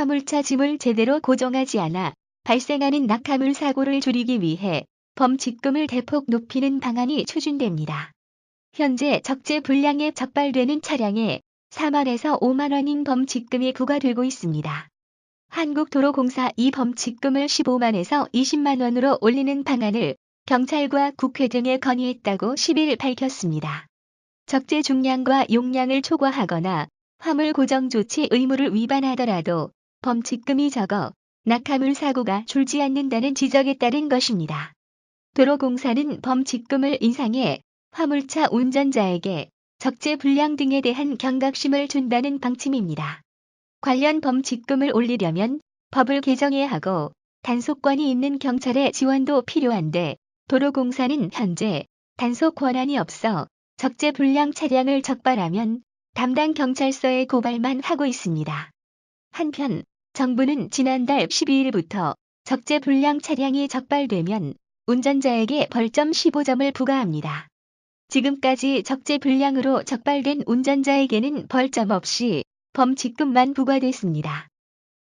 화물차 짐을 제대로 고정하지 않아 발생하는 낙하물 사고를 줄이기 위해 범칙금을 대폭 높이는 방안이 추진됩니다. 현재 적재 분량에 적발되는 차량에 4만에서 5만 원인 범칙금이 부과되고 있습니다. 한국도로공사 이 범칙금을 15만에서 20만 원으로 올리는 방안을 경찰과 국회 등에 건의했다고 10일 밝혔습니다. 적재 중량과 용량을 초과하거나 화물 고정 조치 의무를 위반하더라도 범칙금이 적어 낙하물 사고가 줄지 않는다는 지적에 따른 것입니다. 도로공사는 범칙금을 인상해 화물차 운전자에게 적재 분량 등에 대한 경각심을 준다는 방침입니다. 관련 범칙금을 올리려면 법을 개정해야 하고 단속권이 있는 경찰의 지원도 필요한데 도로공사는 현재 단속 권한이 없어 적재 분량 차량을 적발하면 담당 경찰서에 고발만 하고 있습니다. 한편 정부는 지난달 12일부터 적재 분량 차량이 적발되면 운전자에게 벌점 15점을 부과합니다. 지금까지 적재 분량으로 적발된 운전자에게는 벌점 없이 범칙금만 부과됐습니다.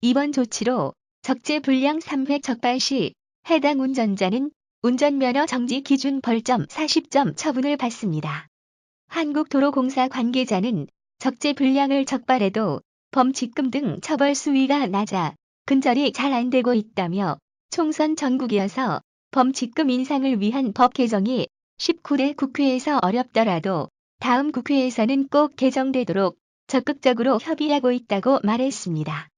이번 조치로 적재 분량 3회 적발 시 해당 운전자는 운전면허 정지 기준 벌점 40점 처분을 받습니다. 한국도로공사 관계자는 적재 분량을 적발해도 범칙금 등 처벌 수위가 낮아 근절이 잘 안 되고 있다며 총선 전국이어서 범칙금 인상을 위한 법 개정이 19대 국회에서 어렵더라도 다음 국회에서는 꼭 개정되도록 적극적으로 협의하고 있다고 말했습니다.